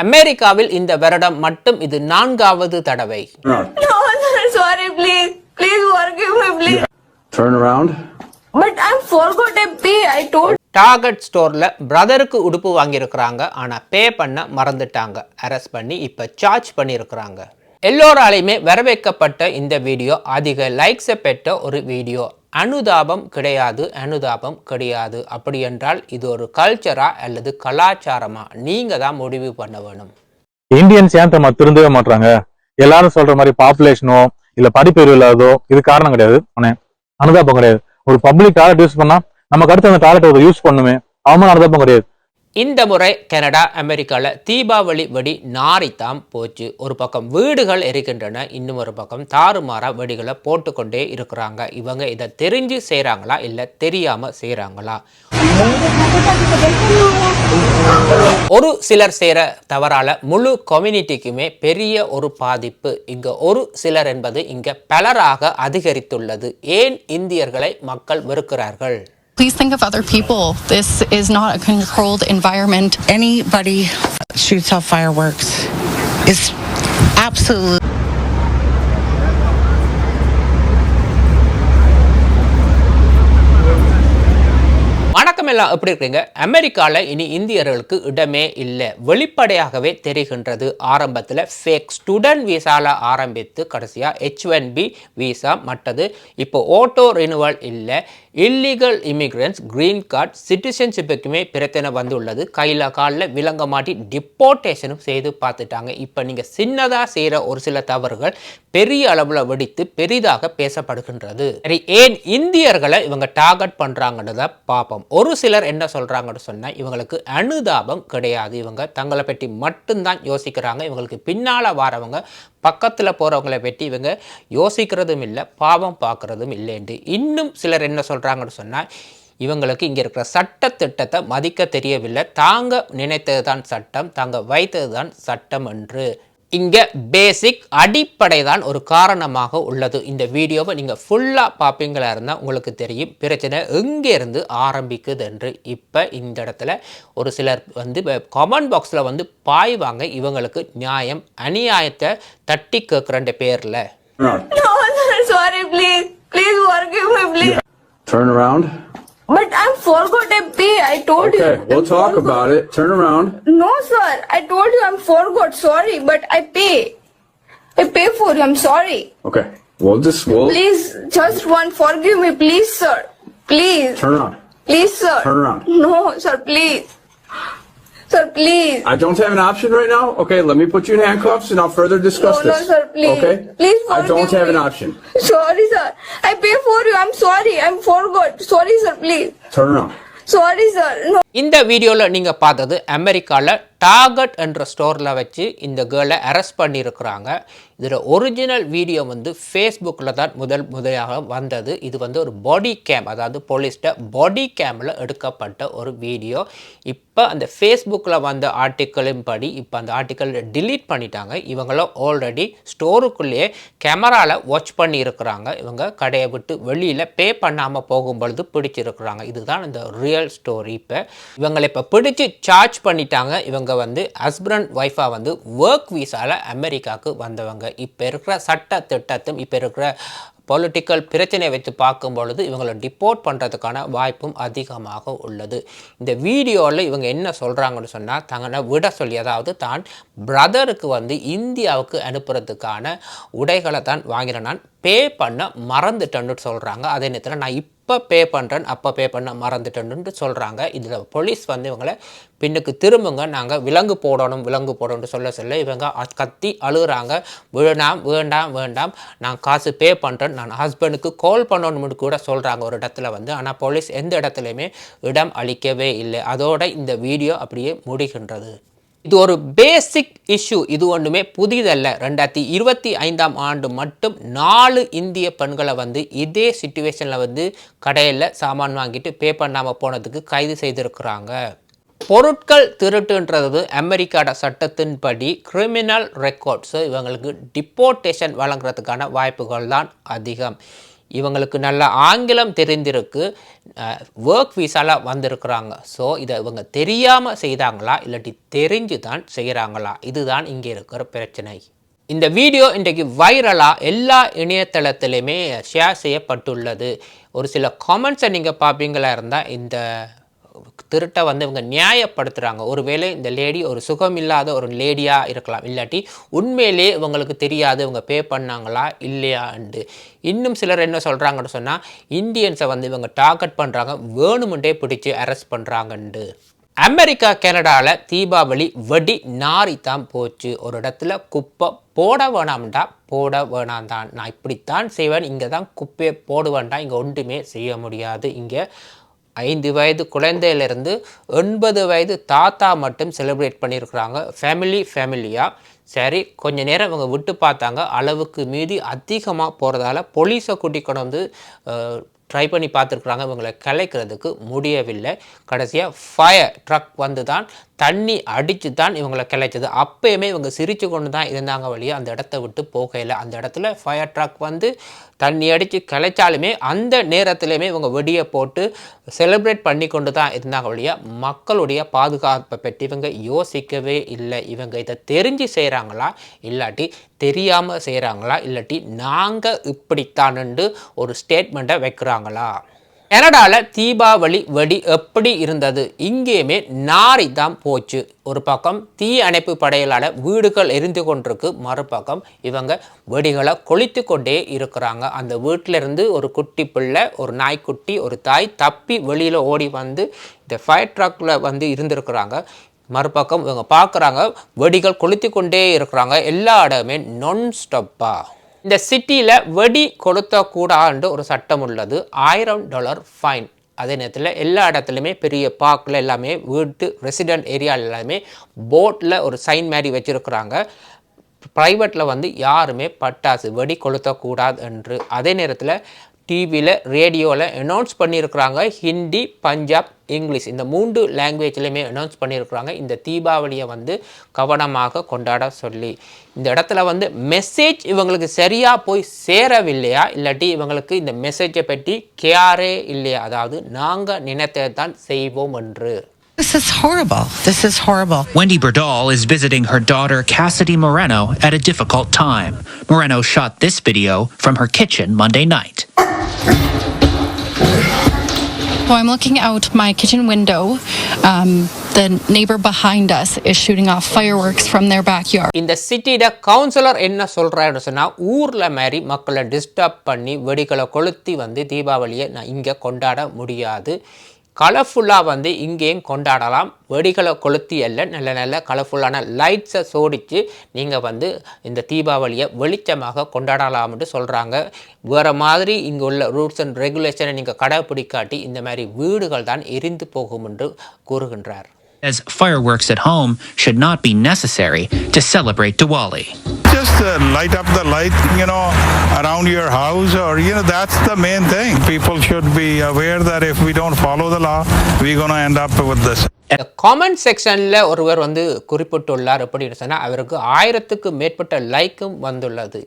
அமெரிக்காவில் இந்த வருடம் மட்டும் இது நான்காவது தடவை No, sir, sorry, please. Please forgive me, please. Turn around. But I forgot a pay. I told target ஸ்டோர்ல பிரதருக்கு உடுப்பு வாங்கியிருக்கிறாங்க ஆனா பே பண்ண மறந்துட்டாங்க அரெஸ்ட் பண்ணி இப்ப சார்ஜ் பண்ணியிருக்கிறாங்க எல்லோராலையுமே வரவேற்கப்பட்ட இந்த வீடியோ அதிக லைக்ஸை பெற்ற ஒரு வீடியோ அனுதாபம் கிடையாது அனுதாபம் கிடையாது. அப்படி என்றால் இது ஒரு கல்ச்சரா அல்லது கலாச்சாரமா? நீங்க தான் முடிவு பண்ண வேணும். இந்தியன்ஸ் ஏன் நம்ம திருந்தவே மாட்டாங்க எல்லாரும் சொல்ற மாதிரி பாப்புலேஷனோ இல்ல படிப்பறிவு இல்லாதோ இது காரணம் கிடையாது. அனுதாபம் கிடையாது. ஒரு பப்ளிக் டாய்லெட் யூஸ் பண்ணா நமக்கு அடுத்து அந்த டாய்லெட் யூஸ் பண்ணுமே அவன் அனுதாபம் கிடையாது. இந்த முறை கனடா அமெரிக்காவில் தீபாவளி வெடி நாரித்தான் போச்சு. ஒரு பக்கம் வீடுகள் இருக்கின்றன இன்னும் ஒரு பக்கம் தாறுமாறாக வெடிகளை போட்டுக்கொண்டே இருக்கிறாங்க. இவங்க இதை தெரிஞ்சு செய்கிறாங்களா இல்லை தெரியாமல் செய்கிறாங்களா ஒரு சிலர் செய்கிற தவறால முழு கம்யூனிட்டிக்குமே பெரிய ஒரு பாதிப்பு. இங்க ஒரு சிலர் என்பது இங்க பலராக அதிகரித்துள்ளது. ஏன் இந்தியர்களை மக்கள் வெறுக்கிறார்கள்? Please think of other people. This is not a controlled environment. anybody shoots off fireworks is absolutely வணக்கம் எல்லாம். எப்படி இருக்கீங்க? அமெரிக்காவில் இனி இந்தியர்களுக்கு இடமே இல்லை. வெளிப்படையாகவே தெரிகின்றது. ஆரம்பத்தில் ஃபேக் ஸ்டூடெண்ட் விசால ஆரம்பித்து கடைசியாக ஹெச் ஒன் பி விசா மற்றது இப்போ ஓட்டோ ரினுவல் இல்லை. இல்லீகல் இமிக்ரன்ஸ் கிரீன் கார்டு சிட்டிசன்ஷிப்புக்குமே பிரச்சனை வந்துள்ளது. கையில் காலில் விளங்க மாட்டி டிப்போர்டேஷனும் செய்து பார்த்துட்டாங்க. இப்போ நீங்கள் சின்னதாக செய்கிற ஒரு சில தவறுகள் பெரிய அளவில் வெடித்து பெரிதாக பேசப்படுகின்றது. சரி ஏன் இந்தியர்களை இவங்க டார்கெட் பண்ணுறாங்கன்றத பார்ப்போம். ஒரு சிலர் என்ன சொல்கிறாங்கன்னு சொன்னால் இவங்களுக்கு அனுதாபம் கிடையாது. இவங்க தங்களை பற்றி மட்டும்தான் யோசிக்கிறாங்க. இவங்களுக்கு பின்னால் வரவங்க பக்கத்தில் போகிறவங்களை பற்றி இவங்க யோசிக்கிறதும் இல்லை பாவம் பார்க்குறதும் இல்லைன்ட்டு இன்னும் சிலர் என்ன சொல்கிறாங்கன்னு சொன்னால் இவங்களுக்கு இங்கே இருக்கிற சட்ட திட்டத்தை மதிக்க தெரியவில்லை. தாங்க நினைத்தது தான் சட்டம் தாங்க வைத்தது தான் சட்டம் என்று இங்கே பேசிக் அடிப்படை தான் ஒரு காரணமாக உள்ளது. இந்த வீடியோவை நீங்கள் ஃபுல்லாக பார்ப்பீங்களா இருந்தால் உங்களுக்கு தெரியும். பிரச்சனை எங்கேருந்து ஆரம்பிக்குது என்று இப்போ இந்த இடத்துல ஒரு சிலர் வந்து கமெண்ட் பாக்ஸில் வந்து பாய்வாங்க. இவங்களுக்கு நியாயம் அநியாயத்தை தட்டி கேட்குறன்ற பேரில். Turn around. No, sir, sorry, please. Please forgive me, please. Turn around. But I forgot a pay. I told Okay, you. we'll talk about it. Turn around. No, sir. I told you I'm forgot. Sorry, but I pay. I pay for you. I'm sorry. Okay, we'll just we'll Please, just one, forgive me, please, sir. Please. turn around. Please, sir. Turn around. No, sir, please. Sir, please. I don't have an option right now. Okay, let me put you in handcuffs and I'll further discuss No, no, this. sir, please. Okay? Please I don't forgive have an option. Sorry, sir. I pay for you. I'm sorry. I'm forgot. Sorry, sir, please. Turn around. Sorry, sir. No. இந்த வீடியோவில் நீங்கள் பார்த்தது அமெரிக்காவில் target என்ற ஸ்டோரில் வச்சு இந்த கேர்ளை arrest பண்ணியிருக்கிறாங்க. இதில் ஒரிஜினல் வீடியோ வந்து ஃபேஸ்புக்கில் தான் முதல் முதலாக வந்தது. இது வந்து ஒரு பாடி கேம் அதாவது போலீஸ்ட பாடி கேமில் எடுக்கப்பட்ட ஒரு வீடியோ. இப்போ அந்த ஃபேஸ்புக்கில் வந்த ஆர்டிக்கலின் படி இப்போ அந்த ஆர்டிக்கல் டிலீட் பண்ணிட்டாங்க. இவங்களும் ஆல்ரெடி ஸ்டோருக்குள்ளேயே கேமராவில் வாட்ச் பண்ணியிருக்கிறாங்க. இவங்க கடையை விட்டு வெளியில் பே பண்ணாமல் போகும்பொழுது பிடிச்சிருக்கிறாங்க. இதுதான் இந்த ரியல் ஸ்டோரி இப்போ. இவங்களை இப்போ பிடிச்சி சார்ஜ் பண்ணிட்டாங்க. இவங்க வந்து ஹஸ்பண்ட் ஒய்ஃபாக வந்து ஒர்க் வீசாவில் அமெரிக்காவுக்கு வந்தவங்க. இப்போ இருக்கிற சட்ட திட்டத்தும் இப்போ இருக்கிற பொலிட்டிக்கல் பிரச்சனையை வச்சு பார்க்கும் பொழுது இவங்களை டிப்போர்ட் பண்ணுறதுக்கான வாய்ப்பும் அதிகமாக உள்ளது. இந்த வீடியோவில் இவங்க என்ன சொல்கிறாங்கன்னு சொன்னால் தங்களை விட சொல்லி அதாவது தான் பிரதருக்கு வந்து இந்தியாவுக்கு அனுப்புறதுக்கான உடைகளை தான் வாங்கினேன். நான் பே பண்ண மறந்துட்டேன்னு சொல்கிறாங்க அதே நேரத்தில் நான் இப்போ பே பண்ணுறேன் அப்போ பே பண்ண மறந்துட்டேன்னு சொல்கிறாங்க இதில் போலீஸ் வந்து இவங்களை பின்னுக்கு திரும்புங்க நாங்கள் விலங்கு போடணும் விலங்கு போடணும்னு சொல்ல சொல்ல இவங்க கத்தி அழுகுறாங்க. வேணாம் வேண்டாம் வேண்டாம் நான் காசு பே பண்ணுறேன் நான் ஹஸ்பண்டுக்கு கால் பண்ணணும்னு கூட சொல்கிறாங்க ஒரு இடத்துல வந்து. ஆனால் போலீஸ் எந்த இடத்துலையுமே இடம் அளிக்கவே இல்லை. அதோட இந்த வீடியோ அப்படியே முடிகின்றது. இது ஒரு பேசிக் இஷ்யூ இது ஒன்றுமே புதிதல்ல. ரெண்டாயிரத்தி இருபத்தி ஐந்தாம் ஆண்டு மட்டும் நாலு இந்திய பெண்களை வந்து இதே சுச்சுவேஷனில் வந்து கடையில் சாமான் வாங்கிட்டு பே பண்ணாமல் போனதுக்கு கைது செய்திருக்கிறாங்க. பொருட்கள் திருட்டுன்றது அமெரிக்காட சட்டத்தின்படி கிரிமினல் ரெக்கார்ட்ஸு இவங்களுக்கு டிப்போர்டேஷன் வழங்குறதுக்கான வாய்ப்புகள் தான் அதிகம். இவங்களுக்கு நல்ல ஆங்கிலம் தெரிந்திருக்கு ஒர்க் வீசால வந்திருக்கிறாங்க. ஸோ இதை இவங்க தெரியாமல் செய்தாங்களா? இல்லாட்டி தெரிஞ்சு தான் செய்கிறாங்களா இதுதான் இங்கே இருக்கிற பிரச்சனை. இந்த வீடியோ இன்றைக்கு வைரலாக எல்லா இணையதளத்திலையுமே ஷேர் செய்யப்பட்டுள்ளது. ஒரு சில காமெண்ட்ஸை நீங்கள் பார்ப்பீங்களா இருந்தால் இந்த திருட்டை வந்து இவங்க நியாயப்படுத்துகிறாங்க ஒருவேளை இந்த லேடி ஒரு சுகம் இல்லாத ஒரு லேடியாக இருக்கலாம். இல்லாட்டி உண்மையிலே இவங்களுக்கு தெரியாது இவங்க பே பண்ணாங்களா இல்லையாண்டு இன்னும் சிலர் என்ன சொல்கிறாங்கன்னு சொன்னால் இந்தியன்ஸை வந்து இவங்க டார்கெட் பண்ணுறாங்க வேணுமெண்டே பிடிச்சி அரெஸ்ட் பண்ணுறாங்கண்டு அமெரிக்கா கனடாவில் தீபாவளி வெடி தான் போச்சு. ஒரு இடத்துல குப்பை போட வேணாம்டா போட வேணாம் தான். நான் இப்படித்தான் செய்வேன் இங்கே தான் குப்பையை போடுவேன்டா இங்கே ஒன்றுமே செய்ய முடியாது. இங்கே ஐந்து வயது குழந்தையிலிருந்து எண்பது வயது தாத்தா மட்டும் செலிப்ரேட் பண்ணியிருக்கிறாங்க. ஃபேமிலி ஃபேமிலியாக சரி கொஞ்ச நேரம் இவங்க விட்டு பார்த்தாங்க. அளவுக்கு மீறி அதிகமாக போகிறதால போலீஸை கூட்டி கொண்டு வந்து ட்ரை பண்ணி பார்த்துருக்குறாங்க. இவங்களை கலைக்கிறதுக்கு முடியவில்லை. கடைசியாக ஃபயர் ட்ரக் வந்து தான் தண்ணி அடித்து தான் இவங்களை கிளைச்சது அப்போயுமே இவங்க சிரித்து கொண்டு தான் இருந்தாங்க வழியாக அந்த இடத்த விட்டு போகையில். அந்த இடத்துல ஃபயர் ட்ரக் வந்து தண்ணி அடித்து கிளைச்சாலுமே அந்த நேரத்திலையுமே இவங்க வெடியை போட்டு செலிப்ரேட் பண்ணி கொண்டு தான் இருந்தாங்க ஒழிய மக்களுடைய பாதுகாப்பை பற்றி இவங்க யோசிக்கவே இல்லை. இவங்க இதை தெரிஞ்சு செய்கிறாங்களா இல்லாட்டி தெரியாமல் செய்கிறாங்களா இல்லாட்டி நாங்கள் இப்படித்தானுண்டு ஒரு ஸ்டேட்மெண்ட்டை வைக்கிறாங்களா? கனடாவில் தீபாவளி வெடி எப்படி இருந்தது? இங்கேயுமே நாரி தான் போச்சு. ஒரு பக்கம் தீ அணைப்பு படையிலான வீடுகள் எரிந்து கொண்டிருக்கு. மறுபக்கம் இவங்க வெடிகளை கொளித்து கொண்டே இருக்கிறாங்க. அந்த வீட்டிலேருந்து ஒரு குட்டி பிள்ளை ஒரு நாய்க்குட்டி ஒரு தாய் தப்பி வெளியில் ஓடி வந்து இந்த ஃபயர் ட்ரக்கில் வந்து இருந்திருக்கிறாங்க. மறுபக்கம் இவங்க பார்க்குறாங்க வெடிகள் கொளுத்தி கொண்டே இருக்கிறாங்க. எல்லா இடமே நான் ஸ்டப்பாக இந்த சிட்டியில் வெடி கொளுத்தக்கூடாதுன்ற ஒரு சட்டம் உள்ளது. ஆயிரம் டாலர் ஃபைன் அதே நேரத்தில் எல்லா இடத்துலையுமே பெரிய பார்க்கில் எல்லாமே வீட்டு ரெசிடென்ட் ஏரியாவில் எல்லாமே போட்டில் ஒரு சைன் மாதிரி வச்சுருக்குறாங்க. ப்ரைவேட்டில் வந்து யாருமே பட்டாசு வெடி கொளுத்தக்கூடாது என்று. அதே நேரத்தில் டிவியில் ரேடியோவில் அனௌன்ஸ் பண்ணியிருக்கிறாங்க. ஹிந்தி பஞ்சாப் இங்கிலீஷ் இந்த மூன்று லாங்குவேஜ்லையுமே அனௌன்ஸ் பண்ணியிருக்கிறாங்க இந்த தீபாவளியை வந்து கவனமாக கொண்டாட சொல்லி இந்த இடத்துல வந்து மெசேஜ் இவங்களுக்கு சரியாக போய் சேரவில்லையா இல்லாட்டி இவங்களுக்கு இந்த மெசேஜை பற்றி கேரே இல்லையா அதாவது நாங்கள் நினைத்ததை தான் செய்வோம் என்று This is horrible. This is horrible. Wendy Berdal is visiting her daughter Cassidy Moreno at a difficult time. Moreno shot this video from her kitchen Monday night. So I'm looking out my kitchen window. Um, the neighbor behind us is shooting off fireworks from their backyard. இந்த சிட்டியில councillor என்ன சொல்றாருன்னு சொன்னா ஊர்ல மாதிரி மக்களை disturb பண்ணி வெடிகளை கொளுத்தி வந்து தீபாவளியை நான் இங்க கொண்டாட முடியாது கலர்ஃபுல்லாக வந்து இங்கேயும் கொண்டாடலாம். வெடிகளை கொளுத்தி அல்ல நல்ல நல்ல கலர்ஃபுல்லான லைட்ஸை சோடித்து நீங்கள் வந்து இந்த தீபாவளியை வெளிச்சமாக கொண்டாடலாம்னு சொல்கிறாங்க வேறு மாதிரி இங்கே உள்ள ரூல்ஸ் அண்ட் ரெகுலேஷனை நீங்கள் கடைப்பிடிக்காட்டி இந்த மாதிரி வீடுகள் தான் எரிந்து போகும் என்று கூறுகின்றார். As fireworks at home should not be necessary to celebrate Diwali. just uh, light up the light, you know, around your house, or you know, that's the main thing. People should be aware that if we don't follow the law, we're going to end up with this. இந்த comment செக்ஷனில் ஒருவர் வந்து குறிப்பிட்டுள்ளார். அப்படின்னு சொன்னால் அவருக்கு ஆயிரத்துக்கு மேற்பட்ட லைக்கும் வந்துள்ளது.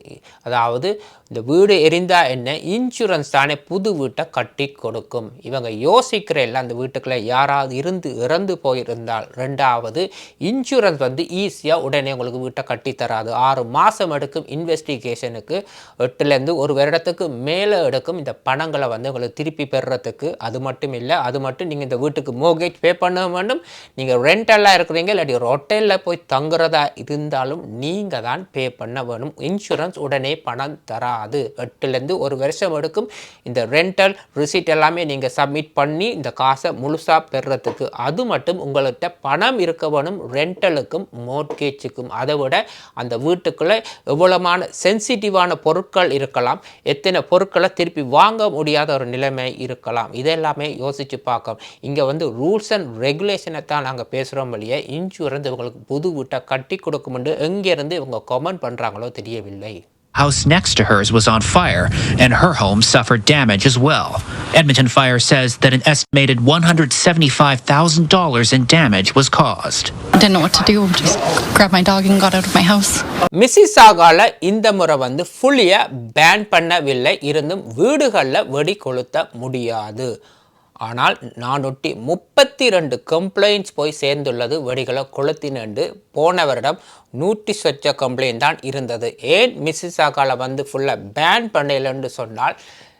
அதாவது இந்த வீடு எரிந்தால் என்ன? இன்சூரன்ஸ் தானே புது வீட்டை கட்டி கொடுக்கும். இவங்க யோசிக்கிற எல்லாம் அந்த வீட்டுக்குள்ளே யாராவது இருந்து இறந்து போயிருந்தால். ரெண்டாவது இன்சூரன்ஸ் வந்து ஈஸியாக உடனே உங்களுக்கு வீட்டை கட்டி தராது. ஆறு மாதம் எடுக்கும் இன்வெஸ்டிகேஷனுக்கு எட்டுலேருந்து ஒரு வருடத்துக்கு மேலே எடுக்கும் இந்த பணங்களை வந்து உங்களுக்கு திருப்பி பெறுறதுக்கு. அது மட்டும் இல்லை அது மட்டும் நீங்கள் இந்த வீட்டுக்கு மோகேஜ் பே பண்ண வேண்டும் நீங்கள் ரெண்டெல்லாம் இருக்கிறீங்க இல்லாட்டி ஒரு போய் தங்குறதா இருந்தாலும் நீங்கள் தான் பே பண்ண வேணும். இன்சூரன்ஸ் உடனே பணம் தராது. எட்டுலேருந்து ஒரு வருஷம் எடுக்கும். இந்த ரெண்டல் ரிசிட் எல்லாமே நீங்கள் சப்மிட் பண்ணி இந்த காசை முழுசாக பெறுறதுக்கு அது மட்டும் உங்கள்கிட்ட பணம் இருக்க வேணும். ரெண்டலுக்கும் மோட்கேஜுக்கும் அதை விட அந்த வீட்டுக்குள்ளே எவ்வளமான சென்சிட்டிவான பொருட்கள் இருக்கலாம். எத்தனை பொருட்களை திருப்பி வாங்க முடியாத ஒரு நிலைமை இருக்கலாம். இதெல்லாமே யோசித்து பார்க்கணும். இங்கே வந்து ரூல்ஸ் அண்ட் ரெகுலேஷன் தான் நாங்கள் பேசுகிறோம் வழியே இன்சூரன்ஸ் இவங்களுக்கு புது வீட்டை கட்டி கொடுக்குமென்று எங்கேருந்து இவங்க கமெண்ட் பண்ணுறாங்களோ தெரியவில்லை House next to hers was on fire, and her home suffered damage as well. Edmonton Fire says that an estimated $175,000 in damage was caused. I didn't know what to do. Just grabbed my dog and got out of my house. மிசிசாகால இந்த முறை வந்து ஃபுல்லியாக pan பண்ணவில்லை இருந்தும் வீடுகளில் வெடி கொளுத்த முடியாது ஆனால் நானூற்றி முப்பத்தி ரெண்டு கம்ப்ளைண்ட்ஸ் போய் சேர்ந்துள்ளது வெடிகளை கொளுத்தினண்டு போன வருடம் நூற்றி சொச்ச கம்ப்ளைண்ட் தான் இருந்தது. ஏன் மிசிசாகால வந்து ஃபுல்லாக பேன் பண்ணலைன்னு சொன்னால்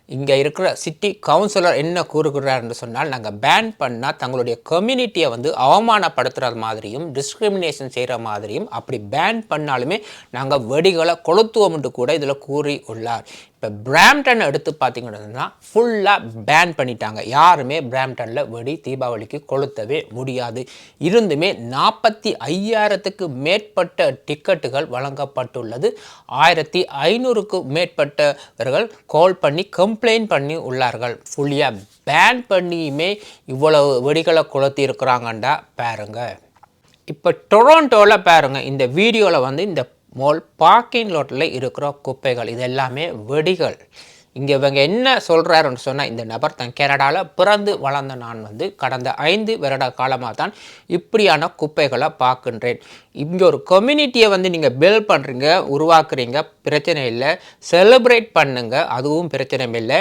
இங்கே இருக்கிற சிட்டி கவுன்சிலர் என்ன கூறுகிறார்னு சொன்னால் நாங்கள் பேன் பண்ணால் தங்களுடைய கம்யூனிட்டியை வந்து அவமானப்படுத்துகிற மாதிரியும் டிஸ்கிரிமினேஷன் செய்கிற மாதிரியும் அப்படி பேன் பண்ணாலுமே நாங்கள் வெடிகளை கொளுத்துவோம்னு கூட இதில் கூறி உள்ளார் இப்போ பிராம்டன் எடுத்து பார்த்தீங்கன்னா ஃபுல்லாக பேன் பண்ணிட்டாங்க. யாருமே பிராம்டனில் வெடி தீபாவளிக்கு கொளுத்தவே முடியாது. இருந்துமே நாற்பத்தி ஐயாயிரத்துக்கு மேற்பட்ட டிக்கெட்டுகள் வழங்கப்பட்டுள்ளது. ஆயிரத்தி ஐநூறுக்கு மேற்பட்டவர்கள் கால் பண்ணி கம்ப்ளைண்ட் பண்ணி உள்ளார்கள். ஃபுல்லியாக பேன் பண்ணியுமே இவ்வளவு வெடிகளை கொளுத்தி இருக்கிறாங்கண்டா பாருங்க. இப்போ டொரோண்டோவில் பாருங்கள் இந்த வீடியோவில் வந்து இந்த மோல் பார்க்கிங் லாட்டில் இருக்கிற குப்பைகள் இது எல்லாமே வெடிகள். இங்கே இவங்க என்ன சொல்கிறாருன்னு சொன்னால் இந்த நபர் தன் கனடாவில் பிறந்து வளர்ந்த நான் வந்து கடந்த ஐந்து வருட காலமாக தான் இப்படியான குப்பைகளை பார்க்கின்றேன். இங்கே ஒரு கம்யூனிட்டியை வந்து நீங்கள் பில்ட் பண்ணுறீங்க உருவாக்குறீங்க பிரச்சனை இல்லை. செலிப்ரேட் பண்ணுங்க அதுவும் பிரச்சனை இல்லை.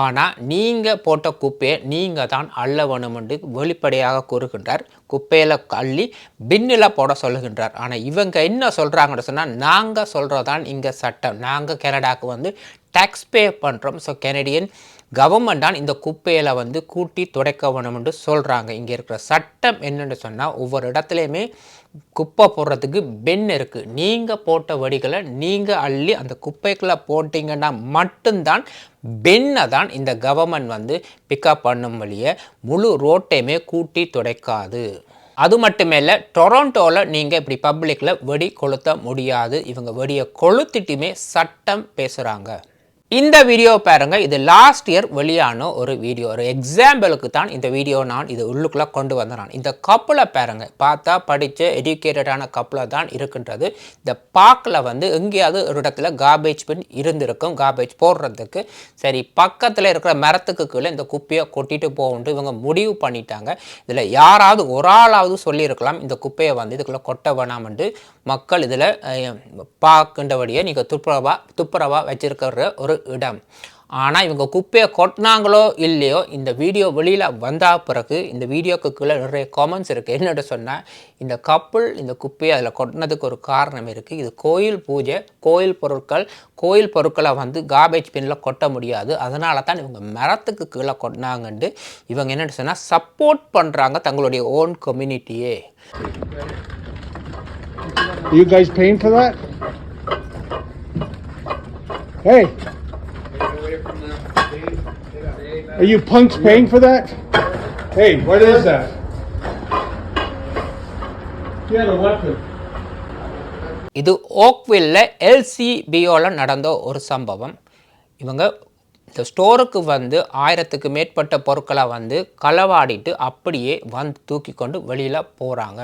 ஆனால் நீங்கள் போட்ட குப்பையை நீங்கள் தான் அள்ள வேணுமென்று வெளிப்படையாக கூறுகின்றார். குப்பையில் அள்ளி பின்னில் போட சொல்லுகின்றார். ஆனால் இவங்க என்ன சொல்கிறாங்கன்னு சொன்னால் நாங்கள் சொல்கிறதான் இங்கே சட்டம். நாங்கள் கனடாவுக்கு வந்து டேக்ஸ் பே பண்ணுறோம் ஸோ கெனடியன் கவர்மெண்ட் தான் இந்த குப்பையில் வந்து கூட்டி துடைக்க வேணும்னு சொல்கிறாங்க இங்கே இருக்கிற சட்டம் என்னென்னு சொன்னால் ஒவ்வொரு இடத்துலையுமே குப்பை போடுறதுக்கு பென் இருக்குது நீங்கள் போட்ட வடிகளை நீங்கள் அள்ளி அந்த குப்பைக்குள்ளே போட்டிங்கன்னா மட்டும்தான் பென்னை தான் இந்த கவர்மெண்ட் வந்து பிக்கப் பண்ணும் வழியே முழு ரோட்டையுமே கூட்டி துடைக்காது. அது மட்டுமே இல்லை டொரண்டோவில் நீங்கள் இப்படி பப்ளிக்கில் வெடி கொளுத்த முடியாது. இவங்க வெடியை கொளுத்திட்டுமே சட்டம் பேசுகிறாங்க இந்த வீடியோ பாருங்க. இது லாஸ்ட் இயர் வெளியான ஒரு வீடியோ ஒரு எக்ஸாம்பிளுக்கு தான் இந்த வீடியோ நான் இது உள்ளுக்குள்ளே கொண்டு வந்தேன் நான். இந்த கப்பலை பாருங்க. பார்த்தா படித்த எஜுகேட்டடான கப்பலை தான் இருக்கின்றது. இந்த பார்க்கில் வந்து எங்கேயாவது ஒரு இடத்துல கார்பேஜ் பின் இருந்திருக்கும். கார்பேஜ் போடுறதுக்கு. சரி பக்கத்தில் இருக்கிற மரத்துக்கு கீழே இந்த குப்பையை கொட்டிட்டு போகும்ட்டு இவங்க முடிவு பண்ணிட்டாங்க. இதில் யாராவது ஒரு ஆளாவது சொல்லியிருக்கலாம். இந்த குப்பையை வந்து இதுக்குள்ளே கொட்ட வேணாம்னு மக்கள் இதில் பார்க்கின்றபடியே நீங்கள் துப்புரவா துப்புரவா வச்சிருக்கிற ஒரு இடம். ஆனால் இவங்க குப்பையை கொட்டினாங்களோ இல்லையோ இந்த வீடியோ வெளியில் வந்தால் பிறகு இந்த வீடியோக்கு கீழே நிறைய காமெண்ட்ஸ் இருக்குது என்னோட சொன்னால் இந்த கப்புள் இந்த குப்பையை அதில் கொட்டினதுக்கு ஒரு காரணம் இருக்குது இது கோயில் பூஜை கோயில் பொருட்கள் கோயில் பொருட்களை வந்து கார்பேஜ் பின்னில் கொட்ட முடியாது. அதனால தான் இவங்க மரத்துக்கு கீழே கொட்டினாங்கன்ட்டு இவங்க என்னென்னு சொன்னால் சப்போர்ட் பண்ணுறாங்க தங்களுடைய ஓன் கம்யூனிட்டியே you guys paying for that? Hey. Are you punks paying for that? Hey, what is that? You had a weapon. இது ஓக்வில்ல எல்சிபியோவில் நடந்த ஒரு சம்பவம் இவங்க இந்த ஸ்டோருக்கு வந்து ஆயிரத்துக்கு மேற்பட்ட பொருட்களை வந்து களவாடிட்டு அப்படியே வந்து தூக்கி கொண்டு வெளியில் போகிறாங்க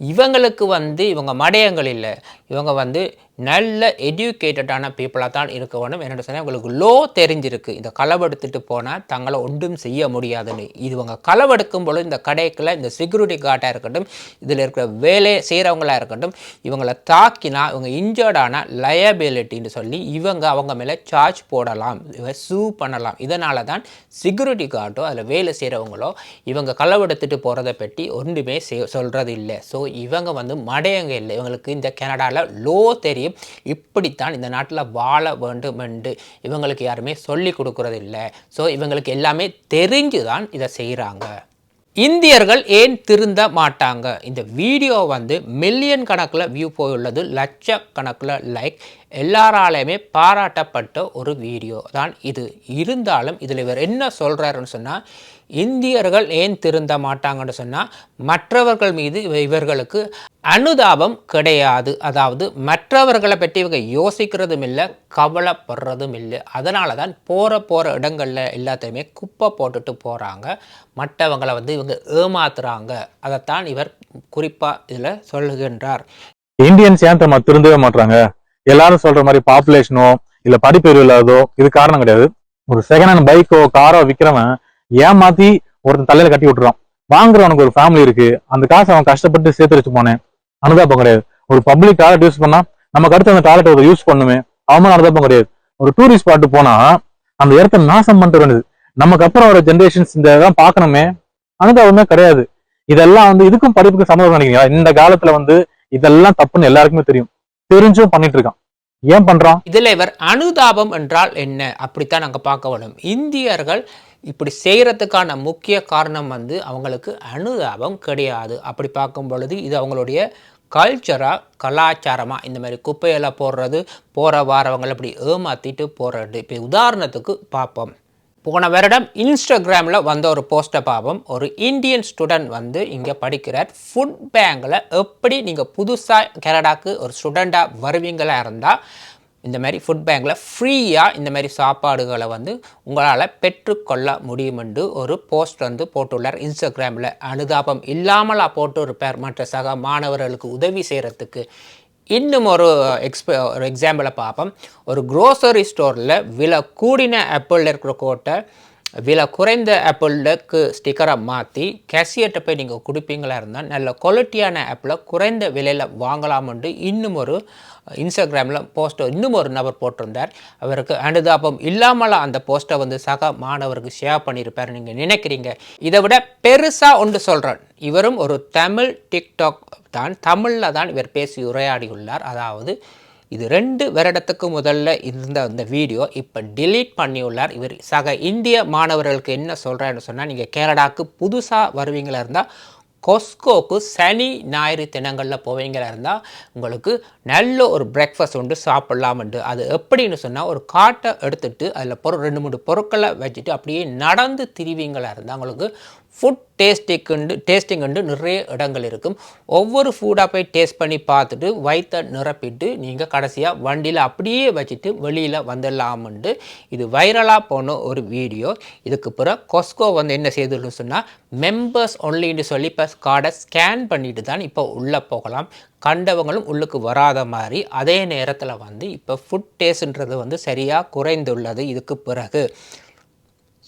இவங்களுக்கு வந்து இவங்க மடையங்கள் இல்லை இவங்க வந்து நல்ல எடியூகேட்டடான பீப்புளாக தான் இருக்க வேணும் என்னென்னு சொன்னால் உங்களுக்கு லோ தெரிஞ்சிருக்கு. இந்த களவெடுத்துட்டு போனால் தங்களை ஒன்றும் செய்ய முடியாதுன்னு. இது இவங்க களவெடுக்கும் பொழுது இந்த கடைக்குள்ள இந்த செக்யூரிட்டி கார்டாக இருக்கட்டும் இதில் இருக்கிற வேலை செய்கிறவங்களாக இருக்கட்டும் இவங்களை தாக்கினா இவங்க இன்ஜர்டான லயபிலிட்டின்னு சொல்லி இவங்க அவங்க மேலே சார்ஜ் போடலாம். இவங்க சூ பண்ணலாம். இதனால தான் செக்யூரிட்டி கார்டோ அதில் வேலை செய்கிறவங்களோ இவங்க களவெடுத்துட்டு போகிறத பற்றி ஒன்றுமே சொல்கிறது இல்லை ஸோ இவங்க வந்து மடையங்க இல்லை. இவங்களுக்கு இந்த கனடாவில் லோ தெரியும். இப்படித்தான் இந்த நாட்டில் வாழ வேண்டும் என்று இவங்களுக்கு யாருமே சொல்லி கொடுக்கறது இல்லை ஸோ இவங்களுக்கு எல்லாமே தெரிஞ்சு தான் இதை செய்கிறாங்க. இந்தியர்கள் ஏன் திருந்த மாட்டாங்க? இந்த வீடியோ வந்து மில்லியன் கணக்கில் வியூ போயுள்ளது லட்சக்கணக்கில் லைக் எல்லாராலையுமே பாராட்டப்பட்ட ஒரு வீடியோ தான் இது. இருந்தாலும் இதில் இவர் என்ன சொல்கிறாருன்னு சொன்னால் இந்தியர்கள் ஏன் திருந்த மாட்டாங்கன்னு சொன்னால் மற்றவர்கள் மீது இவர்களுக்கு அனுதாபம் கிடையாது. அதாவது மற்றவர்களை பற்றி இவங்க யோசிக்கிறதும் இல்லை கவலைப்படுறதும் இல்லை. அதனால தான் போகிற போகிற இடங்களில் எல்லாத்தையுமே குப்பை போட்டுட்டு போகிறாங்க மற்றவங்களை வந்து இவங்க ஏமாத்துறாங்க. அதைத்தான் இவர் குறிப்பாக இதில் சொல்லுகின்றார் இந்தியன்ஸ் ஏன் திருந்தவே மாட்டாங்க எல்லாரும் சொல்ற மாதிரி பாப்புலேஷனோ இல்ல படிப்பறிவு இல்லாததோ இது காரணம் கிடையாது. ஒரு செகண்ட் ஹேண்ட் பைக்கோ காரோ விற்கிறவன் ஏமாத்தி ஒருத்தன் தலையில கட்டி விட்டுறான். வாங்குறவனுக்கு ஒரு ஃபேமிலி இருக்கு. அந்த காசை அவன் கஷ்டப்பட்டு சேர்த்து வச்சு போனேன். அனுதாபம் கிடையாது. ஒரு பப்ளிக் டாய்லெட் யூஸ் பண்ணா நமக்கு அடுத்து அந்த டாய்லெட் யூஸ் பண்ணுமே அவமான அனுதாபம் கிடையாது. ஒரு டூரிஸ்ட் ஸ்பாட்டு போனா அந்த இடத்த நாசம் பண்ணிட்டு வேண்டியது நமக்கு அப்புறம் வர ஜென்ரேஷன்ஸ் இந்த இதெல்லாம் பார்க்கணுமே அனுதாபமே கிடையாது. இதெல்லாம் வந்து இதுக்கும் படிப்புக்கு சம்மந்தம் நினைக்கிறீங்களா இந்த காலத்துல வந்து இதெல்லாம் தப்புன்னு எல்லாருக்குமே தெரியும். தெரிஞ்சும் பண்ணிட்டு இருக்கான் ஏன் பண்றான்? இதில் இவர் அனுதாபம் என்றால் என்ன? அப்படித்தான் நாங்கள் பார்க்க வேணும் இந்தியர்கள் இப்படி செய்கிறதுக்கான முக்கிய காரணம் வந்து அவங்களுக்கு அனுதாபம் கிடையாது. அப்படி பார்க்கும் பொழுது இது அவங்களுடைய கல்ச்சராக கலாச்சாரமாக இந்த மாதிரி குப்பையெல்லாம் போடுறது போகிற வாரவங்களை இப்படி ஏமாற்றிட்டு போகிறது இப்போ உதாரணத்துக்கு பார்ப்போம். போன வருடம் இன்ஸ்டாகிராமில் வந்த ஒரு போஸ்ட்டை பார்ப்போம் ஒரு இந்தியன் ஸ்டூடெண்ட் வந்து இங்கே படிக்கிறார். ஃபுட் பேங்கில் எப்படி நீங்கள் புதுசாக கனடாக்கு ஒரு ஸ்டூடெண்ட்டாக வருவீங்களா இருந்தால் இந்த மாதிரி ஃபுட் பேங்கில் ஃப்ரீயாக இந்த மாதிரி சாப்பாடுகளை வந்து உங்களால் பெற்றுக்கொள்ள முடியும் என்று ஒரு போஸ்ட் வந்து போட்டுள்ளார். இன்ஸ்டாகிராமில் அனுதாபம் இல்லாமலா போட்டு இருப்பார். மற்ற சக மாணவர்களுக்கு உதவி செய்கிறதுக்கு இன்னும் ஒரு எக்ஸ்ப ஒரு எக்ஸாம்பிளை பார்ப்போம். ஒரு க்ரோசரி ஸ்டோரில் விலை கூடின ஆப்பிளில் இருக்கிற கோட்டை விலை குறைந்த ஆப்பிளுக்கு ஸ்டிக்கரை மாற்றி கேசியட்டை போய் நீங்கள் கொடுப்பீங்களா இருந்தால் நல்ல குவாலிட்டியான ஆப்பில் குறைந்த விலையில் வாங்கலாம்னு இன்னும் ஒரு இன்ஸ்டாகிராமில் போஸ்ட்டை இன்னும் ஒரு நபர் போட்டிருந்தார். அவருக்கு அனுதாபம் இல்லாமல் அந்த போஸ்ட்டை வந்து சக மாணவருக்கு ஷேர் பண்ணியிருப்பார் நீங்கள் நினைக்கிறீங்க? இதை விட பெருசாக ஒன்று சொல்கிறேன் இவரும் ஒரு தமிழ் டிக்டாக் தான் தமிழில் தான் இவர் பேசி உரையாடியுள்ளார். அதாவது இது ரெண்டு வருடத்துக்கு முதல்ல இருந்த அந்த வீடியோ இப்போ டிலீட் பண்ணியுள்ளார். இவர் சக இந்திய மாணவர்களுக்கு என்ன சொல்கிறாருன்னு சொன்னால் நீங்கள் கேரளாவுக்கு புதுசாக வருவீங்களா இருந்தால் கொஸ்கோக்கு சனி ஞாயிறு தினங்களில் போவீங்களா இருந்தால் உங்களுக்கு நல்ல ஒரு பிரேக்ஃபாஸ்ட் உண்டு சாப்பிட்லாம்ண்டு அது எப்படின்னு சொன்னால் ஒரு காட்டை எடுத்துட்டு அதில் பொருள் ரெண்டு மூணு பொருட்களை வச்சுட்டு அப்படியே நடந்து திரிவீங்களா இருந்தால் உங்களுக்கு ஃபுட் டேஸ்டிங்குண்டு டேஸ்டிங்குண்டு நிறைய இடங்கள் இருக்கும். ஒவ்வொரு ஃபுட்டாக போய் டேஸ்ட் பண்ணி பார்த்துட்டு வயிற்றை நிரப்பிட்டு நீங்கள் கடைசியாக வண்டியில் அப்படியே வச்சுட்டு வெளியில் வந்துடலாமுண்டு இது வைரலாக போன ஒரு வீடியோ இதுக்கு பிறகு கொஸ்கோ வந்து என்ன செய்துன்னு சொன்னால் மெம்பர்ஸ் ஒன்லின்னு சொல்லி இப்போ கார்டை ஸ்கேன் பண்ணிட்டு தான் இப்போ உள்ளே போகலாம். கண்டவங்களும் உள்ளுக்கு வராத மாதிரி அதே நேரத்தில் வந்து இப்போ ஃபுட் டேஸ்ட்ன்றது வந்து சரியாக குறைந்துள்ளது இதுக்கு பிறகு.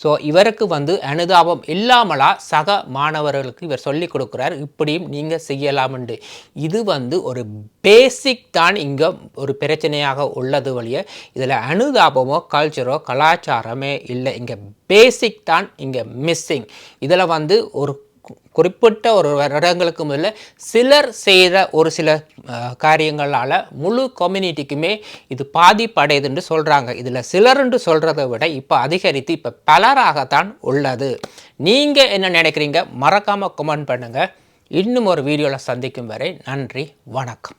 ஸோ இவருக்கு வந்து அனுதாபம் இல்லாமலா சக மாணவர்களுக்கு இவர் சொல்லி கொடுக்குறார் இப்படியும் நீங்கள் செய்யலாமுண்டு. இது வந்து ஒரு பேசிக் தான் இங்கே ஒரு பிரச்சனையாக உள்ளது வழிய இதில் அனுதாபமோ கல்ச்சரோ கலாச்சாரமே இல்லை. இங்கே பேசிக் தான் இங்கே மிஸ்ஸிங் இதில் வந்து ஒரு குறிப்பிட்ட ஒரு வருடங்களுக்கு முதல்ல சிலர் செய்கிற ஒரு சில காரியங்களால் முழு கம்யூனிட்டிக்குமே இது பாதிப்படையுதுன்னு சொல்கிறாங்க இதில் சிலர்ன்று சொல்கிறத விட இப்போ அதிகரித்து இப்போ பலராகத்தான் உள்ளது. நீங்கள் என்ன நினைக்கிறீங்க? மறக்காமல் கமெண்ட் பண்ணுங்கள் இன்னும் ஒரு வீடியோவில் சந்திக்கும் வரை நன்றி வணக்கம்.